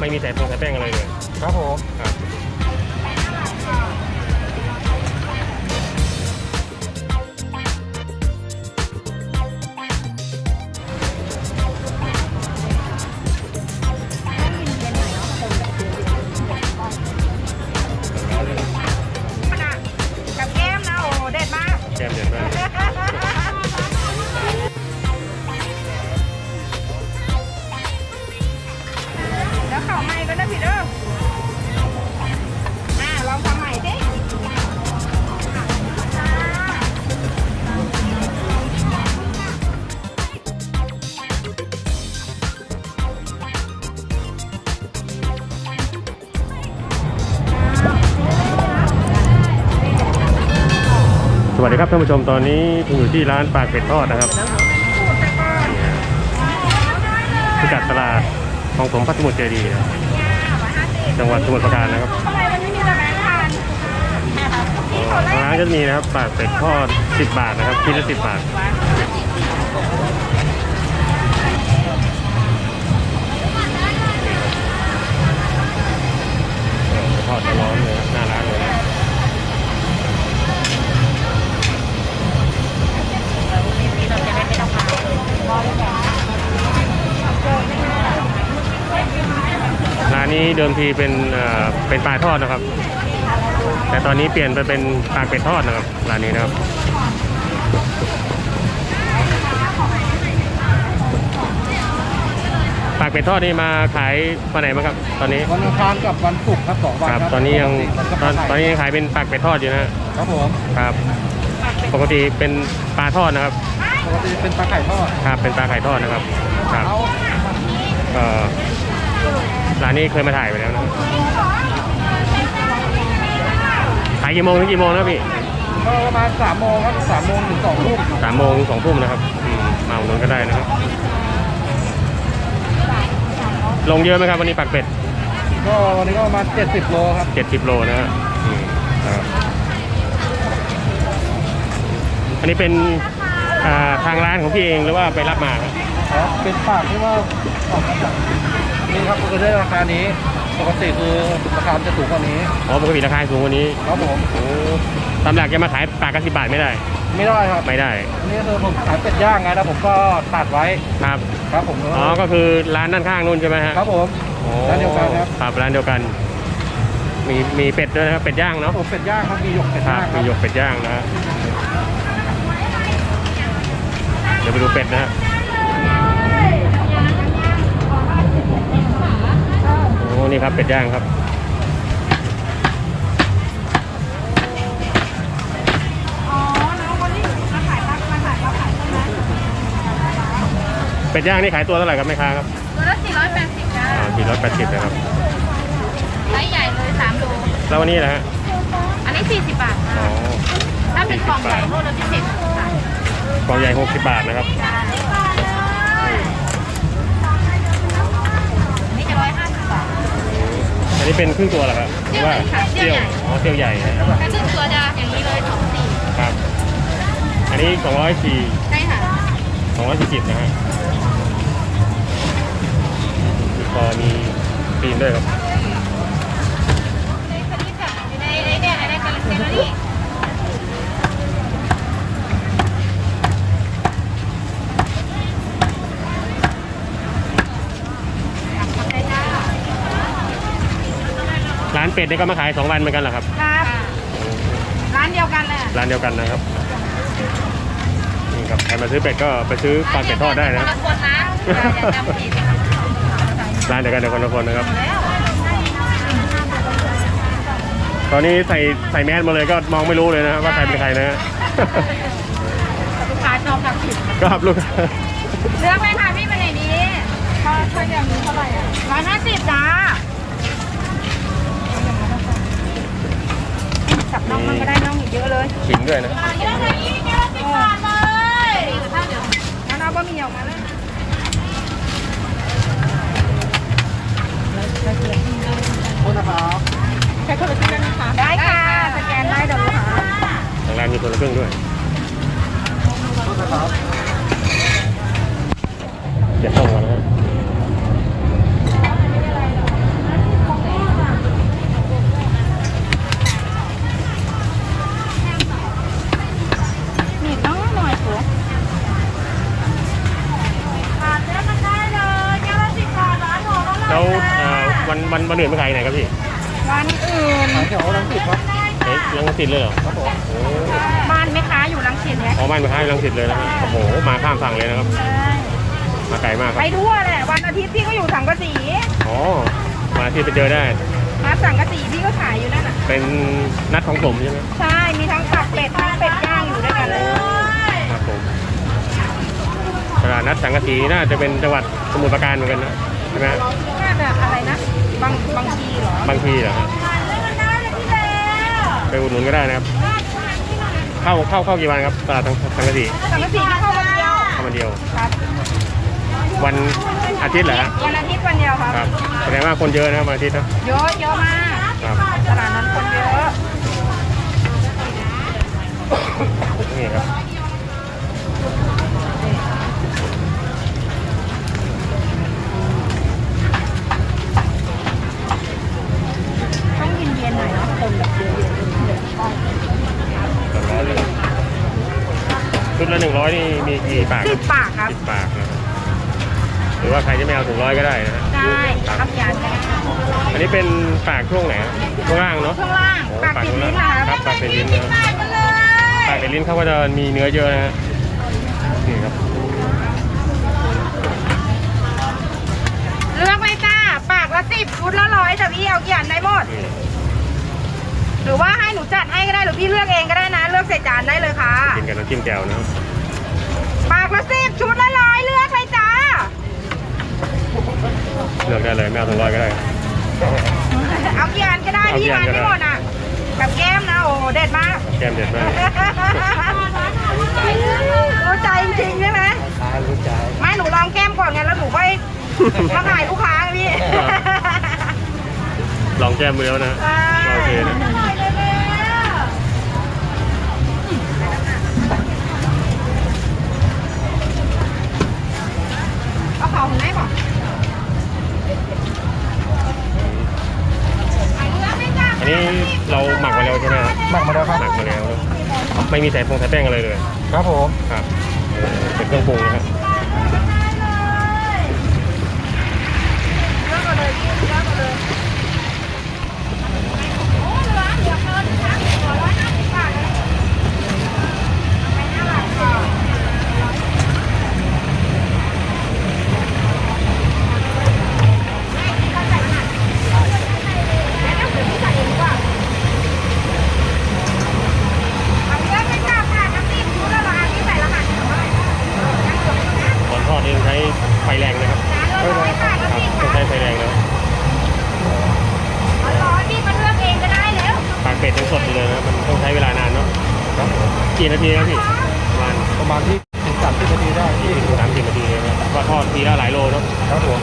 ไม่มีใส่โปรงใส่แป้งอะไรเลย ครับผมครับ ท่านผู้ชมตอนนี้ผมอยู่ที่ร้านปากเป็ดทอดนะครับพิกัดตลาดของผมพัทสมุทรเจดีย์จังหวัดสมุทรปราการนะครับทางร้านก็จะมีนะครับปากเป็ดทอด 10 บาทนะครับชิ้นละ10 บาททอดร้อนเลยหน้าร้าน ร้านนี้เดิมทีเป็นเอ่อเป็นปลาทอดนะครับ แต่ตอนนี้เปลี่ยนไปเป็นปลาเป็ดทอดนะครับร้านนี้นะครับปากเป็ดทอดนี่มาขายวันไหนบ้างครับ ตอนนี้วันอังคารกับวันศุกร์ครับสองวันครับครับตอนนี้ยังตอนตอนนี้นี้ยังขายเป็นปากเป็ดทอดอยู่นะฮะครับผมครับ ปกติเป็นปลาทอดนะครับป กติเป็นปลาไข่ทอดครับเป็นปลาไข่ทอดนะครับครับเอาก็ร้านนี้เคยมาถ่ายไปแล้วนะครับขายกี่โมงถึงกี่โมงนะพี่ก็ประมาณสามโมงครับสามโมงถึงสองทุ่มสามโมงถึงสองทุ่มนะครับอืมมาอุดหนุนก็ได้นะครับ ลงเยอะไหมครับวันนี้ปากเป็ด ก็วันนี้ก็ประมาณเจ็ดสิบโลครับเจ็ดสิบโลนะฮะอืมครับอันนี้เป็น อ่าทางร้านของพี่เองหรือว่าไปรับมาครับครับเป็นปากที่ว่าออกมาจากนี่ครับคือได้ราคานี้ ปกติคือราคาจะถูกกว่านี้อ๋อปกติราคาสูงกว่านี้ครับผมโอ้ตามหลักจะมาขายปากกระสิบบาทไม่ได้ ไม่ได้ครับไม่ได้อันนี่คือผมขายเป็ดย่างไงแล้วผมก็ตัดไว้ครับครับผมอ๋อก็คือร้านด้านข้างนู่นใช่ไหมฮะครับผมโอ้ร้านเดียวกันครับครับร้านเดียวกัน มีมีเป็ดด้วยนะครับเป็ดย่างเนาะผมเป็ดย่างครับมีหยกเป็ดครัย่าบงคมีรับหยกเป็ดย่างนะฮะ เดี๋ยวไปดูเป็ดนะฮะโอ้นี่ครับเป็ดย่างครับอ๋อน้องคนนี้มาขายปั๊บมาขายปั๊บขายใช่ไหมเป็ดย่างนี่ขายตัวเท่าไหร่ครับแม่ค้าครับตัวละ480จ้าอ่าสี่ร้อยแปดสิบนะครับ ไซส์ใหญ่เลย3โล แล้ววันนี้นะฮะอันนี้ 40 บาทอ๋อ ถ้าเป็นกล่องใหญ่โลละพิเศษค่ะ กล่องใหญ่หกสิบบาทนะครับนี่จะ150บาทอันนี้เป็นครึ่งตัวเหรอครับหรือว่าเซี่ยวใหญ่อ๋อเซี่ยวใหญ่นะถ้าครึ่งตัวจะอย่างนี้เลย24ครับ อันนี้สองร้อยสี่ใช่ค่ะสองร้อยสี่สิบนะฮะมีคอมีตีนด้วยครับ ในในเนี่ยในกาแล็กซี่นี่ใช่จ้า ร้านเป็ดนี่ก็มาขายสองวันเหมือนกันเหรอครับ ครับร้านเดียวกันแหละร้านเดียวกันนะครับนี่ครับใครมาซื้อเป็ดก็ไปซื้อปลาเป็ดทอดได้นะ คนละคนนะอย่าจำผิดร้านเดียวกันเดียวกันทุกคนนะครับ ตอนนี้ใส่ใส่แมสมาเลยก็มองไม่รู้เลยนะว่าใครเป็นใครนะฮะลูกค้าชอบจำผิดก็ครับลูกเลือกเลยค่ะพี่เป็นไหนดีถ้าถ้าอย่างนี้เท่าไหร่อะร้อยห้าสิบจ้า จับน้องมันก็ได้น้องอีกเยอะเลยขิงด้วยนะเยอะเลยยี่เยอะสิบบาทเลยงั้นเอาบะหมี่ออกมาเลยโทษนะครับใช้คนละครึ่งได้ไหมคะได้ค่ะสแกนได้เดี๋ยวลูกค้าทางร้านมีคนละครึ่งด้วยโทษนะครับเดี๋ยวต้องก่อนนะฮะ แล้วเอ่อ วันวันวันอื่นไปขายไหนครับพี่วันอื่นขายแถวรังสิตครับเอ๊ะรังสิตเลยเหรอครับผมโอ้บ้านแม่ค้าอยู่ลังสิตเนี่ยอ๋อบ้านไปขายรังสิตเลยนะครับโอ้โหมาข้ามฝั่งเลยนะครับ ใช่มาไกลมากคไปรับทั่วแหละวันอาทิตย์พี่ก็อยู่สังกะสีอ๋อมาที่ไปเจอได้มาสังกะสีพี่ก็ขายอยู่นั่นน่ะ เป็นนัดของผมใช่ไหมใช่ มีทั้งตับเป็ดทั้งเป็ดย่างอยู่ด้วยกันเลยครับผมตลาดนัดสังกะสีน่าจะเป็นจังหวัดสมุทรปราการเหมือนกันนะใช่ไหมฮะน่าจะอะไรนะ บางบางทีเหรอบางทีเหรอครับไปอุดหนุนก็ได้นะครับ เข้าเข้าเข้ากี่วันครับตลาดสังกะสีสังกะสีพี่เข้าวันเดียวเข้ามาเดียว ครับวันอาทิตย์เหรอฮะวันอาทิตย์วันเดียวครับครับแสดงว่าคนเยอะนะครับวันอาทิตย์นะเยอะเยอะมากครับตลาดนั้นคนเยอะนี่ครับ ต้องเย็นๆหน่อยเนาะคนแบบเยอะ สองร้อยเลยชุดละหนึ่งร้อย นี่มีกี่ปากๆสิบปากครับสิบปากนะครับหรือว่าใครจะไม่เอาถึงร้อยก็ได้นะฮะได้ครับยานก็ได้อันนี้เป็นปากช่วงไหนฮะช่วงล่างเนาะข้างล่างโอ้ปากติดช่วงลิ้ล่างนนะครับปากติดลิ้นนะปากติดลิ้นเขาก็จะมีเนื้อเยอะนะฮะนี่ครับเลือกเลยจ้าปากละสิบชุดละร้อยแต่พี่เอากี่อันได้หมด นี่หรือว่าให้หนูจัดให้ก็ได้หรือพี่เลือกเองก็ได้นะ เลือกใส่จานได้เลยค่ะกินกับน้ำจิ้มแจ่วนะครับ ปากละสิบชุดละร้อยเลือกเลยจ้า เลือกได้เลยไม่เอาถึงร้อยก็ได้ เอากี่อันก็ได้เอากี่พี่อัทานนก็ได้ไม่หมดอะ กับแก้มนะโอ้โหเด็ดมาก แก้มเด็ดมาก รู้ใจจริงๆใช่ไหมตายรู้ใจไม่หนูลองแก้มก่อนไงแล้วหนูค่อยมาขายลูกค้าไงพี่ ลองแก้มมือแล้วนะโอเคนะาของไหนบอกอันนี้เราหมักมาแล้วใช่ไหมครับหมักมาแล้วครับหมักมาแล้วนะไม่มีใส่พงใส่แป้งอะไรเลย ครับผม ครับเออเป็นเครื่องปรุงนะครับ เลือกเอาเลยพี่เลือกเอาเลยโอ้เหลือเหลือเกินนะคะเหลือร้อยห้าสิบบาทเลยไปหน้าหลังก่อน เอาเลือกไปจ้าค่ะน้ำจิ้มชุดละร้อยที่ใส่รหัสหน่อยยังเหลืออยู่นะ ตอนทอดนี่ต้องใช้ไฟแรงนะครับ จานละร้อยค่ะ ครับ น้ำจิ้ม ต้อง ค่ะ ใช้ไฟแรงนะ ร้อยพี่มาเลือกเองก็ได้แล้ว ปากเป็ดยังสดอยู่เลยนะมันต้องใช้เวลานานเนาะ ครับ กี่นาทีครับพี่ประมาณประมาณที่ถึงสามสิบนาทีได้ที่ยี่สิบสามสิบนาทีเลยนะก็ทอดทีละหลายโลเนาะครับผม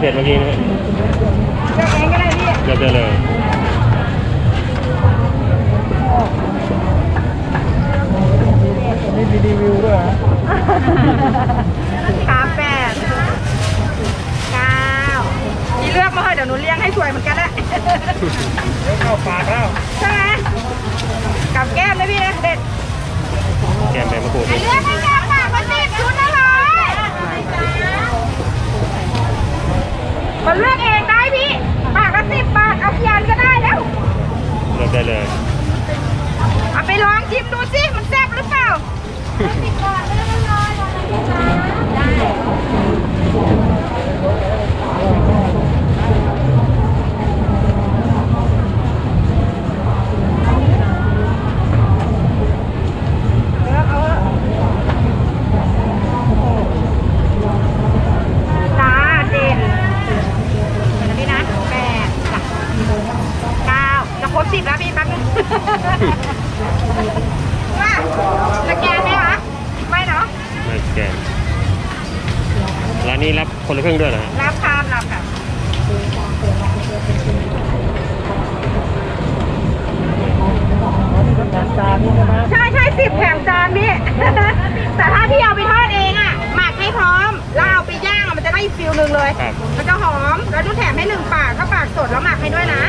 แล้วทอดมาเสร็จเมื่อกี้นะเลือกเองก็ได้พี่เรียบร้อเลยนี่มีรีวิวด้วยฮะครับแปดเก้าพี่เลือกมาเถอะเดี๋ยวหนูเลี้ยงให้สวยเหมือนกันแหละเข้าปากแล้วใช่ไหมกับแก้มนะพี่นะเด็ดแก้มใบมะกรูดเลือกให้แก้มปากละสิบชุดละร้อย มาเลือกเองได้ สิบแล้วพี่แป๊บนึงมาสแกนไหมคะไม่เนาะไม่สแกนร้านนี้รับคนละครึ่งด้วยเหรอรับค่ะรับค่ะจใช่ใช่ใช่สิบแถมจานพี่ แต่ถ้าพี่เอาไปทอดเองอะ หมักให้พร้อม แล้วเอาไปย่างมันจะได้ฟิลหนึ่งเลย มันจะหอม แล้วดูแถมให้หนึ่งปากก็ปากสดแล้วหมักให้ด้วยนะ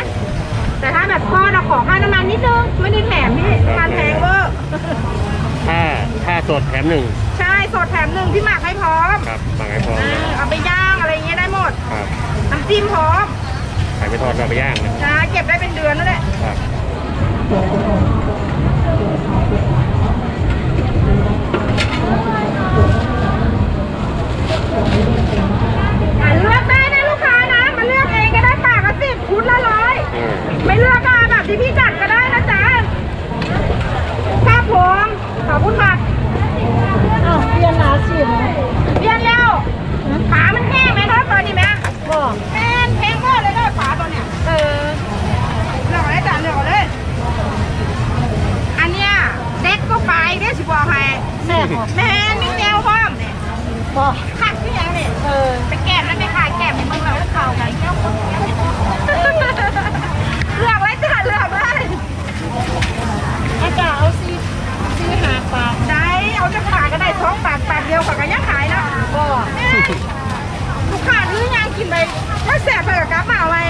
แต่ถ้าแบบ ทอดอะขอค่าน้ำมันนิดนึง ไม่ได้แถมพี่ทานแพงเวอร์ถ้าถ้าสดแถมหนึ่งใช่สดแถมหนึ่งที่หมักให้พร้อมครับฟังให้พอเออเอาไปย่างอะไรเงี้ยได้หมดครับน้ำจิ้มพร้อมขายไปทอดก็เอาไปย่างนะนะเก็บได้เป็นเดือนนั่นแหละครับอะเลือกได้นะลูกค้านะมาเลือกเองก็ได้ปากละสิบชุดละร้อย อืม ไม่เลือกก็เอาแบบ ที่พี่จัดก็ได้ แสบไปกับกราฟมาเอาไว้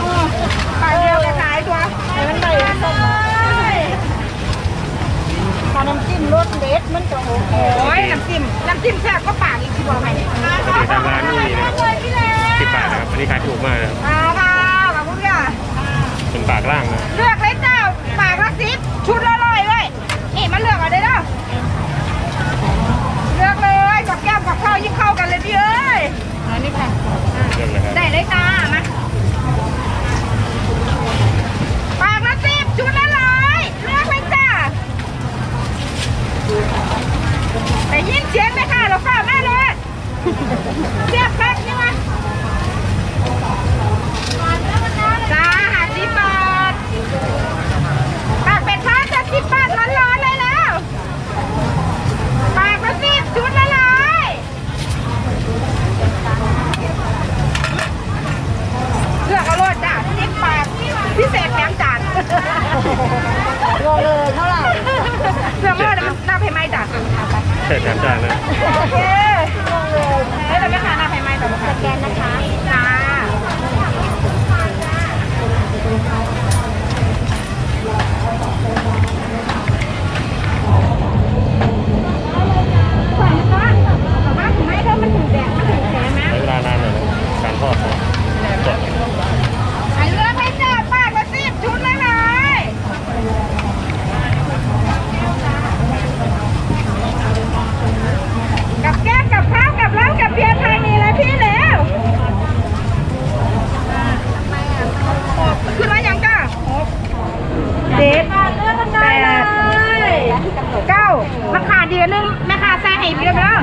อืมปากเดียวก็ขายตัวให้มันได้ส้มพอน้ำจิ้มรสเด็ดมันจะโอเคโอ้ยน้ำจิ้มน้ำจิ้มแซ่บก็ปากอีกทีบอกให้ปกติทางร้านไม่มีนะครับเลยพี่เล็สิบบาทนะครับอันนี้ขายถูกมากนะครับมาค่ะขอบคุณค่ะเป็นปากล่างนะเลือกเลยเจ้าปากละสิบชุดละร้อยเลยนี่มาเลือกเอาได้เด้อเลือกเลยกับแก้มกับข้าวยิ่งเข้ากันเลยพี่เอ้ย อันนี้ค่ะ เริ่มเลยครับ ได้เลยจ้ามาปากละสิบชุดละร้อยเลือกเลยจ้าแต่ยินเสียงไหมค่ะเราฝ้าแม่เลยเสียบแป๊บนี่มาจ้าหาสิบบาทปากเป็ดทอดจะสิบบาทร้อนๆเลยแล้วปากละสิบชุดละร้อย เลือกเอาโลดจ้ะสิบบาทพิเศษแถมจาน รอเลยเท่าไหร่ เสื้อมือมันหน้าเพไหมจ้ะ เสร็จแถมจานนะ โอเคเฮ้ยแต่ไม่ค้าหน้าเพไหมแต่ว่า สแกนนะคะ จ้าใส่นะแต่ว่าถึงไม่ถ้ามันถึงแดดมันถึงแข็งนะ ใช้เวลานานหน่อยนะการทอดนะสด ไอ้เลือกให้จ้าปากละสิบชุดละร้อยกับแก้มกับข้าวกับเหล้ากับเบียร์ไทยนี่แหละพี่แล้วคือว่ายังจ้าเจ็ดแปดเก้าราคาเดียว นึงแม่ค้าแซ่ให้เรียบร้อย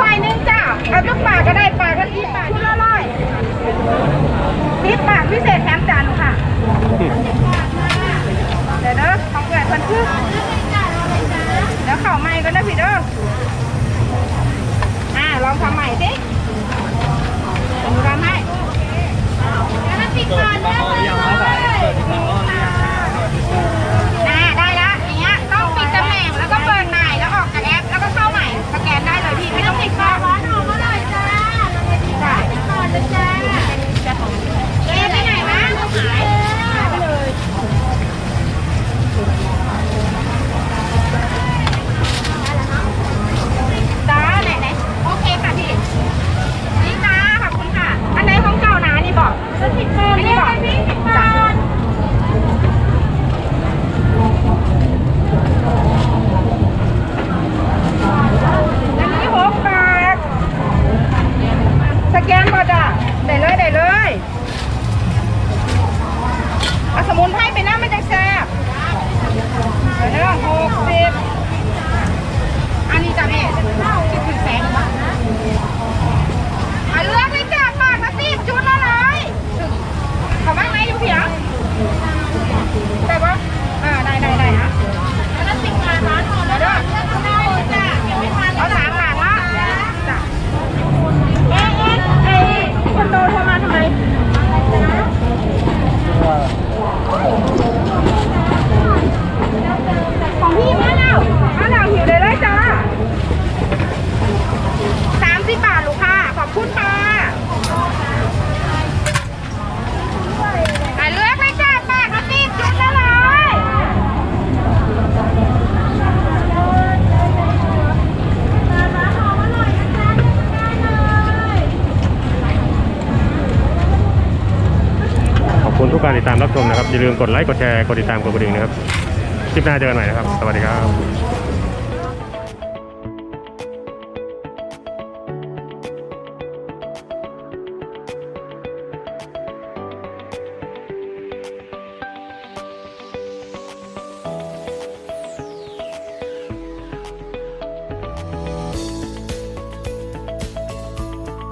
ร้อยหนึงจ้าเอาทุกปากก็ได้ปากละยี่ปากชุดละร้อยสิบบาพิเศษแถมจานค่ะ เดี๋ยวเด้อของแหวนพันทึกเดี๋ยวเข่าใหม่ก็ได้พี่เด้ออ่าลองทำใหม่สิเดี๋ยวหนูทำให้แล้วมันติดก่อนเลือเลย การติดตามรับชมนะครับอย่าลืมกดไลค์กดแชร์กดติดตามกดกระดิ่งนะครับคลิปหน้าเจอกันใหม่นะครับ สวัสดีครับ